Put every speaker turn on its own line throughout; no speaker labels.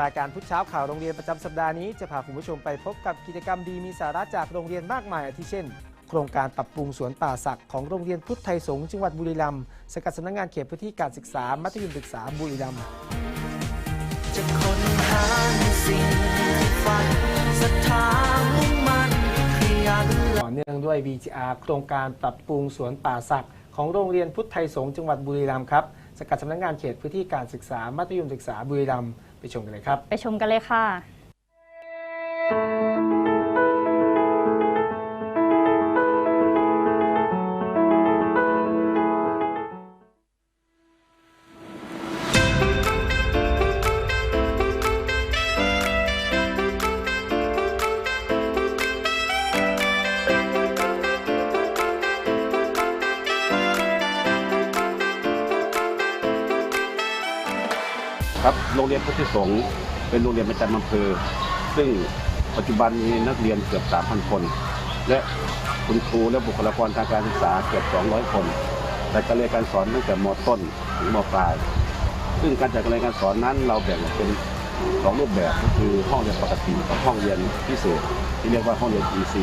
รายการพุทธเช้าข่าวโรงเรียนประจำสัปดาห์นี้จะพาคุณผู้ชมไปพบกับกิจกรรมดีมีสาระจากโรงเรียนมากมายอาทิเช่น โครงการปรับปรุงสวนป่าศักของโรงเรียนพุทธไทยสงฆ์จังหวัดบุรีรัมย์สกัดสำนักงานเขตพื้นที่การศึกษา มัธยมศึกษาบุรีรัมย์
จะค้นหาในสิ่งที่ฝันศรัทธามุ่งมั่นขยัน
ต่อเนื่องด้วย VTR โครงการปรับปรุงสวนป่าศักของโรงเรียนพุทธไทยสงฆ์จังหวัดบุรีรัมย์ครับ สกัดสำนักงานเขตพื้นที่การศึกษามัธยมศึกษาบุรีรัมย์ไปชมกันเลยครับ
ไปชมกันเลยค่ะ
ครับโรงเรียนพุทธิสงฆ์เป็นโรงเรียนประจำอำเภอ ซึ่งปัจจุบันมีนักเรียนเกือบ 3,000 คน และคุณครูและบุคลากรทางการศึกษาเกือบ 200 คนแต่การเรียนการสอนตั้งแต่มต้นถึงมปลาย ซึ่งการจัดการเรียนการสอนนั้นเราแบ่งออกเป็นสองรูปแบบก็คือห้องเรียนปกติกับห้องเรียนพิเศษ ที่เรียกว่าห้องเรียน EC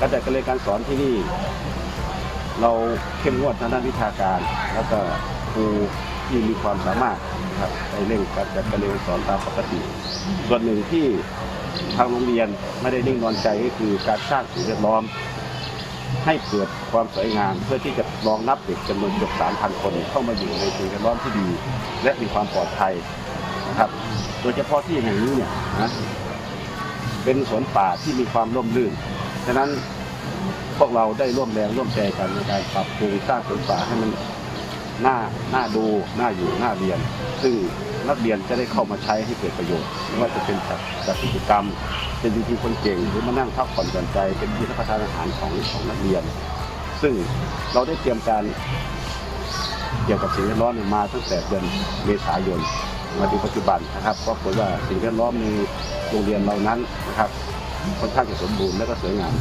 การจัดการเรียนการสอนที่นี่ เราเข้มงวดทางด้านวิชาการ แล้วก็ครู ที่มีความสามารถนะครับในเรื่องการจัดการเรียนสอนตามปกติ ส่วนหนึ่งที่ทางโรงเรียนไม่ได้นิ่งนอนใจก็คือการสร้างสิ่งแวดล้อม ให้เกิดความสวยงามเพื่อที่จะรองรับเด็กจำนวนเกือบ3,000 คนเข้ามาอยู่ในสิ่งแวดล้อมที่ดี และมีความปลอดภัยนะครับ โดยเฉพาะที่แห่งนี้เนี่ยนะเป็นสวนป่าที่มีความร่มรื่น ฉะนั้นพวกเราได้ร่วมแรงร่วมใจกันในการปรับปรุงสร้างสวนป่าให้มัน น่าน่าดูน่าอยู่น่าเรียน ซึ่งนักเรียนจะได้เข้ามาใช้ให้เกิดประโยชน์ไม่ว่าจะเป็นจัดจัดกิจกรรม เป็นวิธีคนเก่งหรือมานั่งพักผ่อนหย่อนใจ เป็นที่รับประทานอาหารของของนักเรียน ซึ่งเราได้เตรียมการเกี่ยวกับสิ่งแวดล้อมมาตั้งแต่เดือนเมษายนมาถึงปัจจุบันนะครับก็ผลว่าสิ่งแวดล้อมในโรงเรียนเรานั้นนะครับค่อนข้างจะสมบูรณ์และก็สวยงาม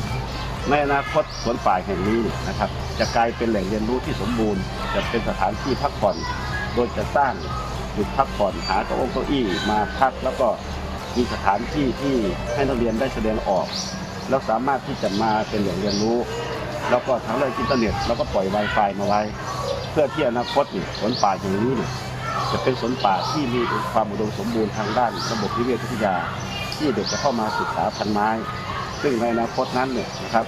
ในอนาคตสวนป่าแห่งนี้นะครับ จะกลายเป็นแหล่งเรียนรู้ที่สมบูรณ์ จะเป็นสถานที่พักผ่อน โดยจะสร้างจุดพักผ่อนหาเก้าอี้เก้าอี้มาพักแล้วก็มีสถานที่ที่ให้นักเรียนได้แสดงออก แล้วสามารถที่จะมาเป็นแหล่งเรียนรู้ แล้วก็ทางเรื่องอินเทอร์เน็ตเราก็ปล่อย Wi-Fi มาไว้ เพื่อที่อนาคตนี่สวนป่าแห่งนี้นี่จะเป็นสวนป่าที่มีความอุดมสมบูรณ์ทางด้านระบบนิเวศวิทยา ที่เด็กจะเข้ามาศึกษาพันไม้ ซึ่งในอนาคตนั้นเนี่ยนะครับ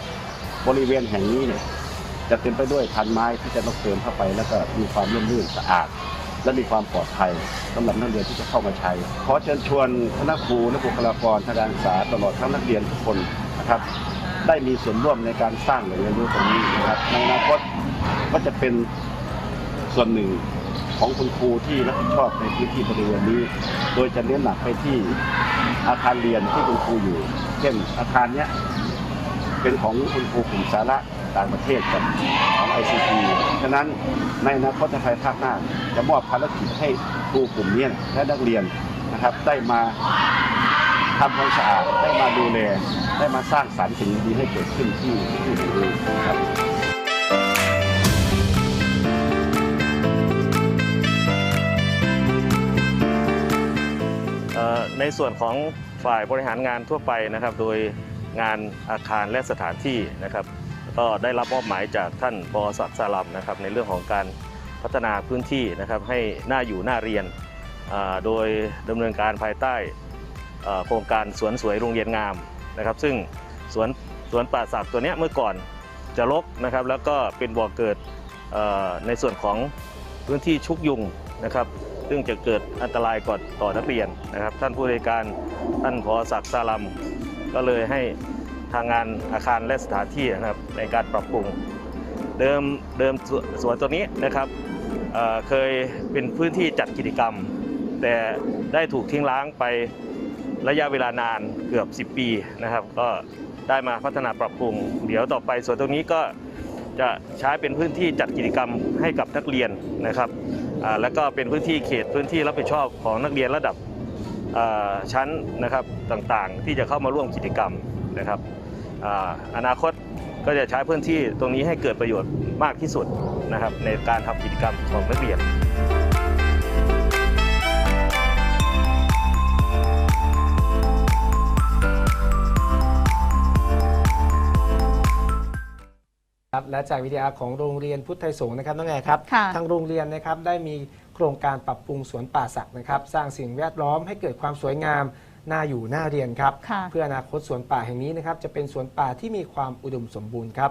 บริเวณแห่งนี้เนี่ยจะเต็มไปด้วยพันไม้ที่จะต้องเติมเข้าไป แล้วก็มีความร่มรื่นสะอาด และมีความปลอดภัยสำหรับนักเรียนที่จะเข้ามาใช้ขอเชิญชวนคณะครูและบุคลากรทางการศึกษาตลอดทั้งนักเรียนทุกคนนะครับ ได้มีส่วนร่วมในการสร้างแหล่งเรียนรู้ตรงนี้นะครับในอนาคตก็จะเป็นส่วนหนึ่งของคุณครูที่รับผิดชอบในพื้นที่บริเวณนี้ โดยจะเน้นหนักไปที่ อาคารเรียนที่คุณครูอยู่ เช่นอาคารเนี้ยเป็นของคุณครูกลุ่มสาระต่างประเทศกับของ ICT ฉะนั้นในอนาคตภายภาคหน้า จะมอบภารกิจให้ครูกลุ่มนี้และนักเรียนนะครับได้มาทำความสะอาดได้มาดูแลได้มาสร้างสรรค์สิ่งดีๆให้เกิดขึ้นที่ที่แห่งนี้ครับ
ส่วนของฝ่ายบริหารงานทั่วไปนะครับ โดยงานอาคารและสถานที่นะครับ ก็ได้รับมอบหมายจากท่านปอศักดิ์สลัมนะครับ ในเรื่องของการพัฒนาพื้นที่นะครับ ให้น่าอยู่น่าเรียน โดยดำเนินการภายใต้โครงการสวนสวยโรงเรียนงามนะครับ ซึ่งสวนสวนป่าศักตัวนี้เมื่อก่อนจะรกนะครับ แล้วก็เป็นบ่อเกิดในส่วนของพื้นที่ชุกยุงนะครับ ซึ่งจะเกิดอันตรายก่อนต่อนักเรียนนะครับ ท่านผู้บริการท่านพอศักดิ์สาลัมก็เลยให้ทางงานอาคารและสถานที่นะครับในการปรับปรุง เดิมเดิมสวนสวนตัวนี้นะครับเเคยเป็นพื้นที่จัดกิจกรรม แต่ได้ถูกทิ้งร้างไประยะเวลานานเกือบ 10 ปีนะครับ ก็ได้มาพัฒนาปรับปรุง เดี๋ยวต่อไปสวนตรงนี้ก็จะใช้เป็นพื้นที่จัดกิจกรรมให้กับนักเรียนนะครับ และก็เป็นพื้นที่เขตพื้นที่รับผิดชอบของนักเรียนระดับชั้นนะครับต่างๆ ที่จะเข้ามาร่วมกิจกรรมนะครับออนาคตก็จะใช้พื้นที่ตรงนี้ให้เกิดประโยชน์มากที่สุดนะครับในการทำกิจกรรมของนักเรียน
และจากวิทยาของโรงเรียนพุทธไทยสงฆ์นะครับน้องแอร์ครับ
ค่ะ
ทางโรงเรียนนะครับได้มีโครงการปรับปรุงสวนป่าศักดิ์นะครับ สร้างสิ่งแวดล้อมให้เกิดความสวยงามน่าอยู่น่าเรียนครับ
ค่ะ
เพื่ออนาคตสวนป่าแห่งนี้นะครับจะเป็นสวนป่าที่มีความอุดมสมบูรณ์ครับ